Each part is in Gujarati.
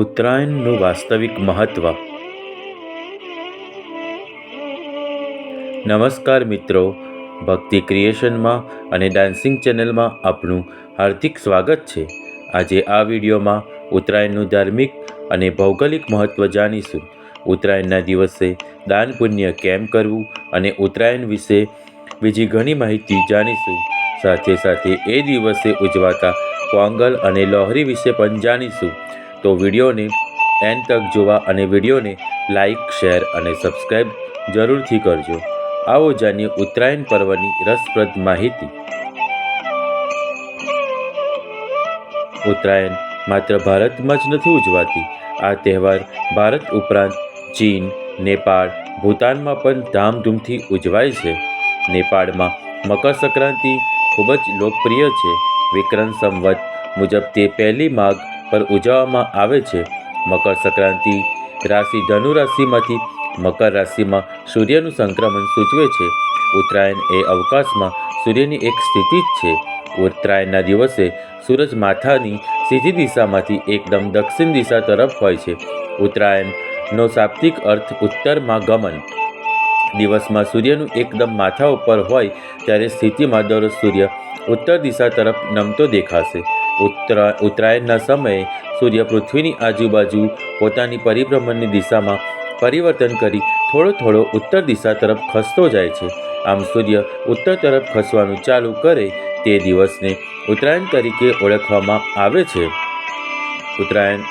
ઉત્તરાયણનું વાસ્તવિક મહત્ત્વ નમસ્કાર મિત્રો, ભક્તિ ક્રિએશનમાં અને ડાન્સિંગ ચેનલમાં આપનું હાર્દિક સ્વાગત છે. આજે આ વિડીયોમાં ઉત્તરાયણનું ધાર્મિક અને ભૌગોલિક મહત્ત્વ જાણીશું. ઉત્તરાયણના દિવસે દાન પુણ્ય કેમ કરવું અને ઉત્તરાયણ વિશે બીજી ઘણી માહિતી જાણીશું. સાથે સાથે એ દિવસે ઉજવાતા પોંગલ અને લોહરી વિશે પણ જાણીશું. તો વિડીયોને એન્ડ તક જોવા અને વિડીયોને લાઇક શેર અને સબસ્ક્રાઈબ જરૂરથી કરજો. આવો જાણીએ ઉત્તરાયણ પર્વની રસપ્રદ માહિતી. ઉત્તરાયણ માત્ર ભારતમાં જ નથી ઉજવાતી. આ તહેવાર ભારત ઉપરાંત ચીન, નેપાળ, ભૂતાનમાં પણ ધામધૂમથી ઉજવાય છે. નેપાળમાં મકર સંક્રાંતિ ખૂબ જ લોકપ્રિય છે. વિક્રમ સંવત મુજબ તે પહેલી માઘ પર ઉજવવામાં આવે છે. મકર સંક્રાંતિ રાશિ ધનુ રાશિમાંથી મકર રાશિમાં સૂર્યનું સંક્રમણ સૂચવે છે. ઉત્તરાયણ એ અવકાશમાં સૂર્યની એક સ્થિતિ જ છે. ઉત્તરાયણના દિવસે સૂરજ માથાની સીધી દિશામાંથી એકદમ દક્ષિણ દિશા તરફ હોય છે. ઉત્તરાયણનો શાબ્દિક અર્થ ઉત્તરમાં ગમન. દિવસમાં સૂર્યનું એકદમ માથા ઉપર હોય ત્યારે સ્થિતિમાં દરરોજ સૂર્ય ઉત્તર દિશા તરફ નમતો દેખાશે. ઉત્તરા ઉત્તરાયણના સમયે સૂર્ય પૃથ્વીની આજુબાજુ પોતાની પરિભ્રમણની દિશામાં પરિવર્તન કરી થોડો થોડો ઉત્તર દિશા તરફ ખસતો જાય છે. આમ સૂર્ય ઉત્તર તરફ ખસવાનું ચાલુ કરે તે દિવસને ઉત્તરાયણ તરીકે ઓળખવામાં આવે છે. ઉત્તરાયણ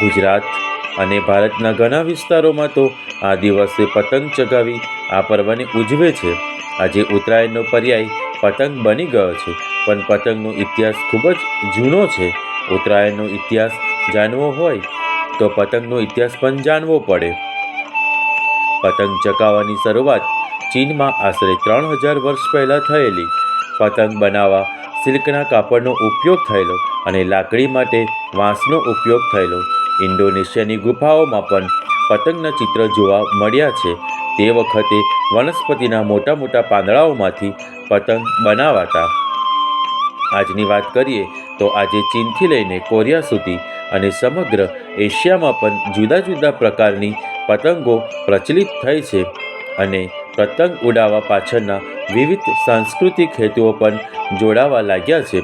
ગુજરાત અને ભારતના ઘણા વિસ્તારોમાં તો આ દિવસે પતંગ ચગાવી આ પર્વને ઉજવે છે. આજે ઉત્તરાયણનો પર્યાય પતંગ બની ગયો છે. પણ પતંગનો ઇતિહાસ ખૂબ જ જૂનો છે. ઉત્તરાયણનો ઇતિહાસ જાણવો હોય તો પતંગનો ઇતિહાસ પણ જાણવો પડે. પતંગ ચકાવવાની શરૂઆત ચીનમાં આશરે ત્રણ હજાર વર્ષ પહેલાં થયેલી. પતંગ બનાવવા સિલ્કના કાપડનો ઉપયોગ થયેલો અને લાકડી માટે વાંસનો ઉપયોગ થયેલો. ઇન્ડોનેશિયાની ગુફાઓમાં પણ પતંગના ચિત્ર જોવા મળ્યા છે. તે વખતે વનસ્પતિના મોટા મોટા પાંદડાઓમાંથી પતંગ બનાવાતા. આજની વાત કરીએ તો આજે ચીનથી લઈને કોરિયા સુધી અને સમગ્ર એશિયામાં પણ જુદા જુદા પ્રકારની પતંગો પ્રચલિત થઈ છે અને પતંગ ઉડાવવા પાછળના વિવિધ સાંસ્કૃતિક હેતુઓ પણ જોડાવા લાગ્યા છે.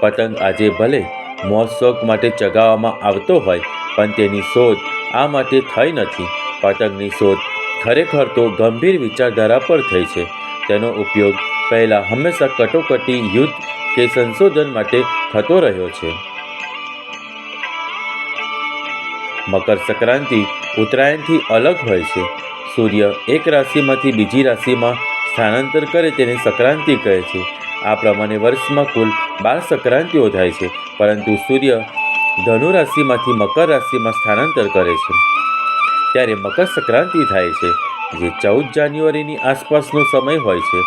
પતંગ આજે ભલે મોજ શોખ માટે ચગાવવામાં આવતો હોય, પણ તેની શોધ આ માટે થઈ નથી. પતંગની શોધ ખરેખર તો ગંભીર વિચારધારા પર થઈ છે. તેનો ઉપયોગ પહેલાં હંમેશા કટોકટી યુદ્ધ કે સંશોધન માટે થતો રહ્યો છે. મકર સંક્રાંતિ ઉત્તરાયણથી અલગ હોય છે. સૂર્ય એક રાશિમાંથી બીજી રાશિમાં સ્થાનાંતર કરે તેને સંક્રાંતિ કહે છે. આ પ્રમાણે વર્ષમાં કુલ બાર સંક્રાંતિઓ થાય છે, પરંતુ સૂર્ય ધનુ રાશિમાંથી મકર રાશિમાં સ્થાનાંતર કરે છે. ત્યારે મકર સંક્રાંતિ થાય છે, જે ચૌદ જાન્યુઆરીની આસપાસનો સમય હોય છે.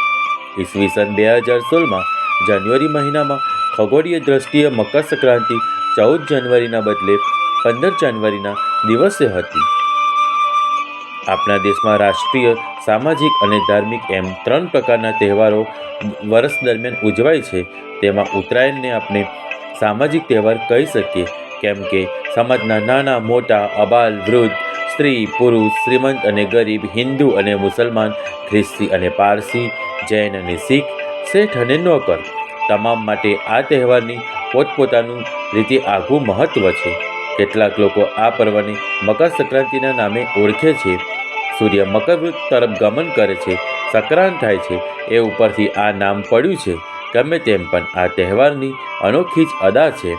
ઈસવીસન બે હજાર સોળમાં જાન્યુઆરી મહિનામાં ખગોળીય દ્રષ્ટિએ મકર સંક્રાંતિ ચૌદ જાન્યુઆરીના બદલે પંદર જાન્યુઆરીના દિવસે હતી. આપણા દેશમાં રાષ્ટ્રીય, સામાજિક અને ધાર્મિક એમ ત્રણ પ્રકારના તહેવારો વર્ષ દરમિયાન ઉજવાય છે. તેમાં ઉત્તરાયણને આપણે સામાજિક તહેવાર કહી શકીએ. કેમ કે સમાજના નાના, મોટા, અબાલ, વૃદ્ધ, સ્ત્રી, પુરુષ, શ્રીમંત અને ગરીબ, હિન્દુ અને મુસલમાન, ખ્રિસ્તી અને પારસી, જૈન અને શીખ, શેઠ અને નોકર તમામ માટે આ તહેવારની પોતપોતાનું રીતે આગવું મહત્ત્વ છે. કેટલાક લોકો આ પર્વને મકર સંક્રાંતિના નામે ઓળખે છે. સૂર્ય મકર તરફ ગમન કરે છે. સંક્રાંત થાય છે. એ ઉપરથી આ નામ પડ્યું છે. ગમે તેમ પણ આ તહેવારની અનોખી જ અદા છે.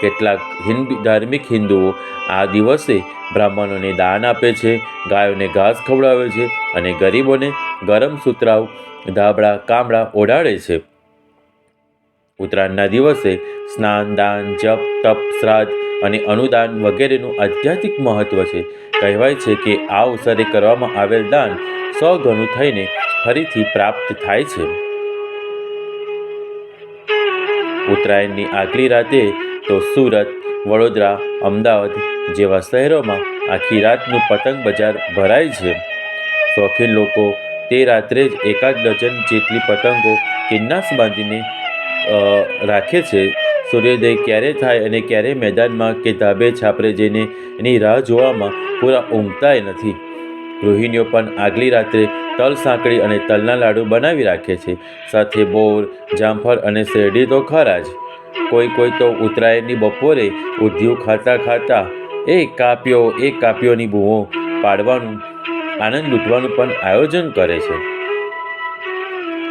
કેટલાક હિન્દુ, ધાર્મિક હિન્દુઓ આ દિવસે બ્રાહ્મણોને દાન આપે છે, ગાયોને ઘાસ ખવડાવે છે અને ગરીબોને ગરમ સૂતરાવ ધાબળા, કામળા ઓઢાડે છે. ઉત્તરાયણના દિવસે સ્નાન, દાન, જપ, તપ, શ્રાદ્ધ અને અનુદાન વગેરેનું આધ્યાત્મિક મહત્વ છે. કહેવાય છે કે આ અવસરે કરવામાં આવેલ દાન સો ગણું થઈને ફરીથી પ્રાપ્ત થાય છે. ઉત્તરાયણની આખરી રાતે તો સુરત, વડોદરા, અમદાવાદ જેવા શહેરોમાં આખી રાતનું પતંગ બજાર ભરાય છે. શોખીન લોકો તે રાત્રે જ એકાદ ડઝન જેટલી પતંગો કિન્નાસ બાંધીને રાખે છે. સૂર્યોદય ક્યારે થાય અને ક્યારે મેદાનમાં કે ધાબે છાપરે જઈને એની રાહ જોવામાં પૂરા ઊંઘતાય નથી. ગૃહિણીઓ પણ આગલી રાત્રે તલ સાંકળી અને તલના લાડુ બનાવી રાખે છે. સાથે બોર, જામફળ અને શેરડી તો ખરા જ. કોઈ કોઈ તો ઉત્તરાયણની બપોરે ઉધ્યું ખાતા ખાતા એ કાપ્યો એ કાપ્યોની બૂમો પાડવાનું, આનંદ લૂંટવાનું પણ આયોજન કરે છે.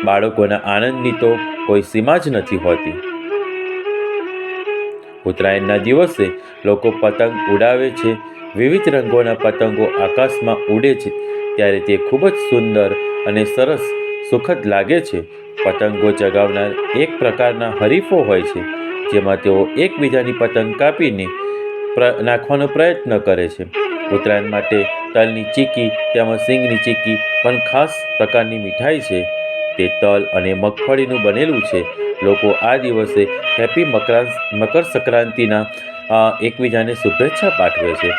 બાળકોના આનંદની તો કોઈ સીમા જ નથી હોતી. ઉત્તરાયણના દિવસે લોકો પતંગ ઉડાવે છે. વિવિધ રંગોના પતંગો આકાશમાં ઉડે છે. ત્યારે તે ખૂબ જ સુંદર અને સરસ, સુખદ લાગે છે. પતંગો ચગાવનાર એક પ્રકારના હરીફો હોય છે, જેમાં તેઓ એકબીજાની પતંગ કાપીને નાખવાનો પ્રયત્ન કરે છે. ઉત્તરાયણ માટે તલની ચીકી તેમજ સિંગની ચીકી પણ ખાસ પ્રકારની મીઠાઈ છે. તે તલ અને મગફળીનું બનેલું છે. લોકો આ દિવસે હેપી મકર મકર સંક્રાંતિના એકબીજાને શુભેચ્છા પાઠવે છે.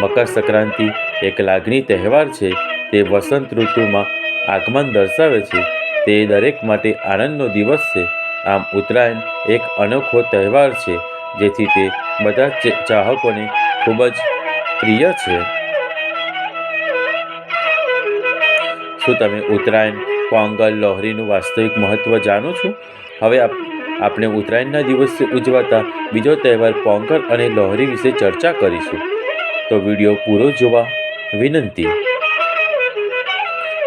મકર સંક્રાંતિ એક લાગણી તહેવાર છે. તે વસંત ઋતુમાં આગમન દર્શાવે છે. તે દરેક માટે આનંદનો દિવસ છે. આમ ઉત્તરાયણ એક અનોખો તહેવાર છે, જેથી તે બધા ચાહકોને ખૂબ જ પ્રિય છે. શું તમે ઉત્તરાયણ, પોંગલ, લોહરીનું વાસ્તવિક મહત્ત્વ જાણો છો? હવે આપ, આપણે ઉત્તરાયણના દિવસે ઉજવાતા બીજો તહેવાર પોંગલ અને લોહરી વિશે ચર્ચા કરીશું. તો વીડિયો પૂરો જોવા વિનંતી.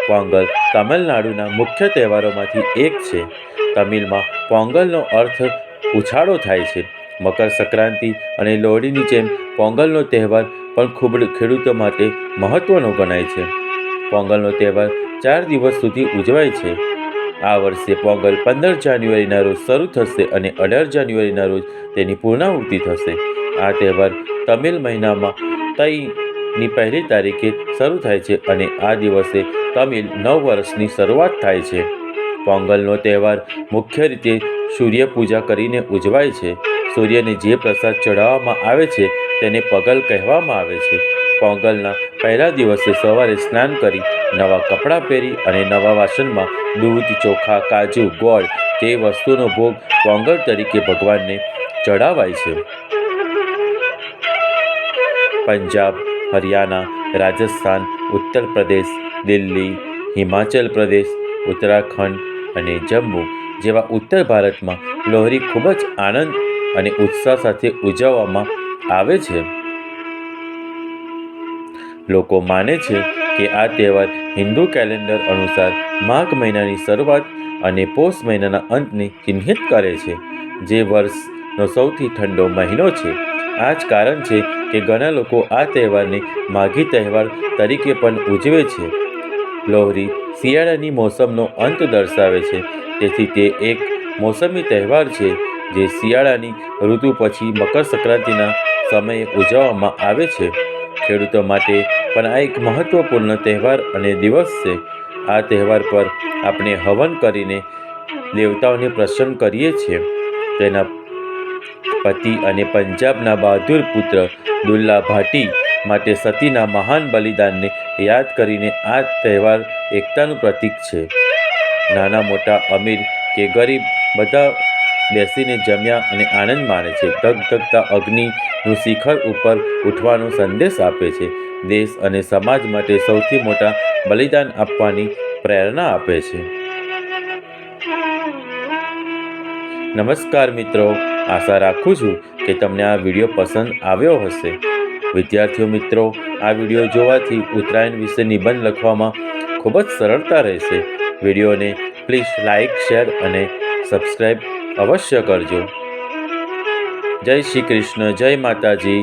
પોંગલ તમિલનાડુના મુખ્ય તહેવારોમાંથી એક છે. તમિલમાં પોંગલનો અર્થ ઉછાળો થાય છે. મકર સંક્રાંતિ અને લોહડીની જેમ પોંગલનો તહેવાર પણ ખૂબ ખેડૂતો માટે મહત્ત્વનો ગણાય છે. પોંગલનો તહેવાર ચાર દિવસ સુધી ઉજવાય છે. આ વર્ષે પોંગલ પંદર જાન્યુઆરીના રોજ શરૂ થશે અને અઢાર જાન્યુઆરીના રોજ તેની પૂર્ણાહુતિ થશે. આ તહેવાર તમિલ મહિનામાં તઈની પહેલી તારીખે શરૂ થાય છે અને આ દિવસે તમિલ નવ વર્ષની શરૂઆત થાય છે. પોંગલનો તહેવાર મુખ્ય રીતે સૂર્ય પૂજા કરીને ઉજવાય છે. સૂર્યને જે પ્રસાદ ચઢાવવામાં આવે છે તેને પગલ કહેવામાં આવે છે. પોંગલના પહેલા દિવસે સવારે સ્નાન કરી નવા કપડાં પહેરી અને નવા વાસણમાં દૂધ, ચોખા, કાજુ, ગોળ તે વસ્તુનો ભોગ પોંગલ તરીકે ભગવાનને ચઢાવાય છે. પંજાબ, હરિયાણા, રાજસ્થાન, ઉત્તર પ્રદેશ, દિલ્હી, હિમાચલ પ્રદેશ, ઉત્તરાખંડ અને જમ્મુ જેવા ઉત્તર ભારતમાં લોહરી ખૂબ જ આનંદ અને ઉત્સાહ સાથે ઉજવવામાં આવે છે. લોકો માને છે કે આ તહેવાર હિન્દુ કેલેન્ડર અનુસાર માઘ મહિનાની શરૂઆત અને પોષ મહિનાના અંતને ચિહ્નિત કરે છે, જે વર્ષનો સૌથી ઠંડો મહિનો છે. આ જ કારણ છે કે ઘણા લોકો આ તહેવારને માઘી તહેવાર તરીકે પણ ઉજવે છે. લોહરી શિયાળાની મોસમનો અંત દર્શાવે છે. તેથી તે એક મોસમી તહેવાર છે જે શિયાળાની ઋતુ પછી મકર સંક્રાંતિના સમયે ઉજવવામાં આવે છે. ખેડૂતો માટે પણ આ એક મહત્વપૂર્ણ તહેવાર અને દિવસ છે. આ તહેવાર પર આપણે હવન કરીને દેવતાઓને પ્રસન્ન કરીએ છીએ. તેના પતિ અને પંજાબના બહાદુર પુત્ર દુલ્લા ભાટી માટે સતીના મહાન બલિદાનને યાદ કરીને આ તહેવાર એકતાનું પ્રતીક છે. નાના મોટા અમીર કે ગરીબ બધા બેસીને જમ્યા અને આનંદ માણે છે. ધગધગતા અગ્નિનું શિખર ઉપર ઉઠવાનો સંદેશ આપે છે. દેશ અને સમાજ માટે સૌથી મોટા બલિદાન આપવાની પ્રેરણા આપે છે. નમસ્કાર મિત્રો. આશા રાખું છું કે તમને આ વીડિયો પસંદ આવ્યો હશે. વિદ્યાર્થીઓ મિત્રો, આ વીડિયો જોવાથી ઉત્તરાયણ વિશે નિબંધ લખવામાં ખૂબ જ સરળતા રહેશે. વિડીયોને પ્લીઝ લાઇક, શેર અને સબસ્ક્રાઈબ અવશ્ય કરજો. જય શ્રી કૃષ્ણ, જય માતાજી.